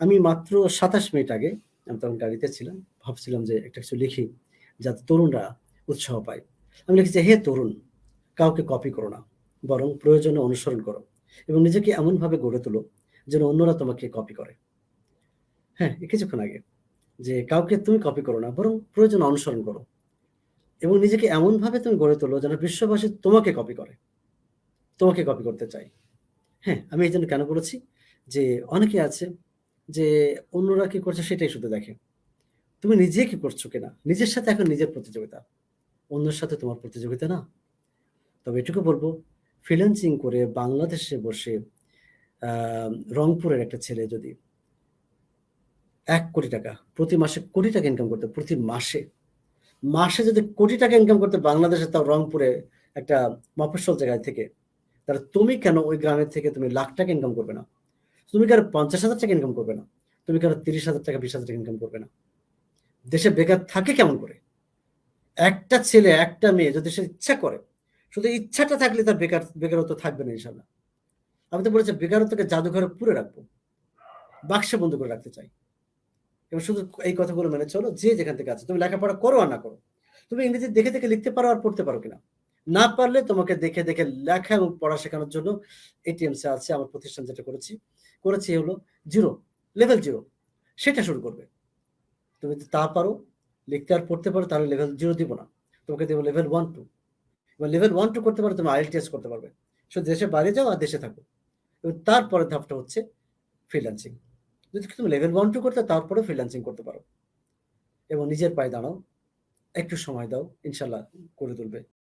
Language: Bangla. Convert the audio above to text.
আমি মাত্র সাতাশ মিনিট আগে আমি তখন গাড়িতে ছিলাম, ভাবছিলাম যে একটা কিছু লিখি যাতে তরুণরা উৎসাহ পায়। আমি লিখেছি হে তরুণ, কাউকে কপি করো না, বরং প্রয়োজনে অনুসরণ করো এবং নিজেকে এমনভাবে গড়ে তোলো যেন অন্যরা তোমাকে কপি করে। হ্যাঁ কিছুক্ষণ আগে যে, কাউকে তুমি কপি করো না, বরং প্রয়োজনে অনুসরণ করো এবং নিজেকে এমনভাবে তুমি গড়ে তোলো যেন বিশ্ববাসী তোমাকে কপি করে, তোমাকে কপি করতে চাই হ্যাঁ আমি এই জন্য কেন বলেছি যে, অনেকে আছে যে অন্যরা কি করছে সেটাই শুধু দেখে। তুমি নিজে কি করছ কিনা? নিজের সাথে এখন নিজের প্রতিযোগিতা। অন্যের সাথে তোমার প্রতিযোগিতা না। তবে এটুকু বলব ফ্রিল্যান্সিং করে বাংলাদেশে বসে রংপুরের একটা ছেলে যদি এক কোটি টাকা, প্রতি মাসে কোটি টাকা ইনকাম করতে, প্রতি মাসে মাসে যদি কোটি টাকা ইনকাম করতে বাংলাদেশে তাও রংপুরে একটা মফস্বল জায়গায় থেকে, তাহলে তুমি কেন ওই গ্রামের থেকে তুমি লাখ টাকা ইনকাম করবে না? তুমি কেন পঞ্চাশ হাজার টাকা ইনকাম করবে না? তুমি কেন তিরিশ হাজার টাকা, বিশ হাজার টাকা ইনকাম করবে না? দেশে বেকার থাকে কেমন করে? একটা ছেলে, একটা মেয়ে যদি সে ইচ্ছা করে, শুধু ইচ্ছাটা থাকলে তার বেকার, বেকারত্ব থাকবে না ইনশাল্লাহ। আমি তো বলেছি, বেকারত্বকে জাদুঘরে পুরে রাখব, বাক্সে বন্ধ করে রাখতে চাই। এবং শুধু এই কথাগুলো মেনে চলো, যে যেখান থেকে আছে, তুমি লেখাপড়া করো আর না করো। তুমি ইংরেজি দেখে দেখে লিখতে পারো আর পড়তে পারো কিনা? না পারলে তোমাকে দেখে দেখে লেখা এবং পড়া শেখানোর জন্য এটিএমসে আছে, আমার প্রতিষ্ঠান যেটা করেছি। করেছি হলো জিরো লেভেল জিরো। সেটা শুরু করবে। তুমি যদি তা পারো, লিখতে আর পড়তে পারো, তাহলে লেভেল জিরো দিব না। তোমাকে দেবো লেভেল ওয়ান টু এবার লেভেল ওয়ান টু করতে পারো, তুমি আইএলটিএস করতে পারবে। শুধু দেশে বাইরে যাও আর দেশে থাকো। এবং তারপরের ধাপটা হচ্ছে ফ্রিল্যান্সিং যদি তুমি লেভেল ওয়ান টু করতে তারপরে ফ্রিল্যান্সিং করতে পারো। এবং নিজের পায়ে দাঁড়াও। একটু সময় দাও, ইনশাল্লাহ করে তুলবে।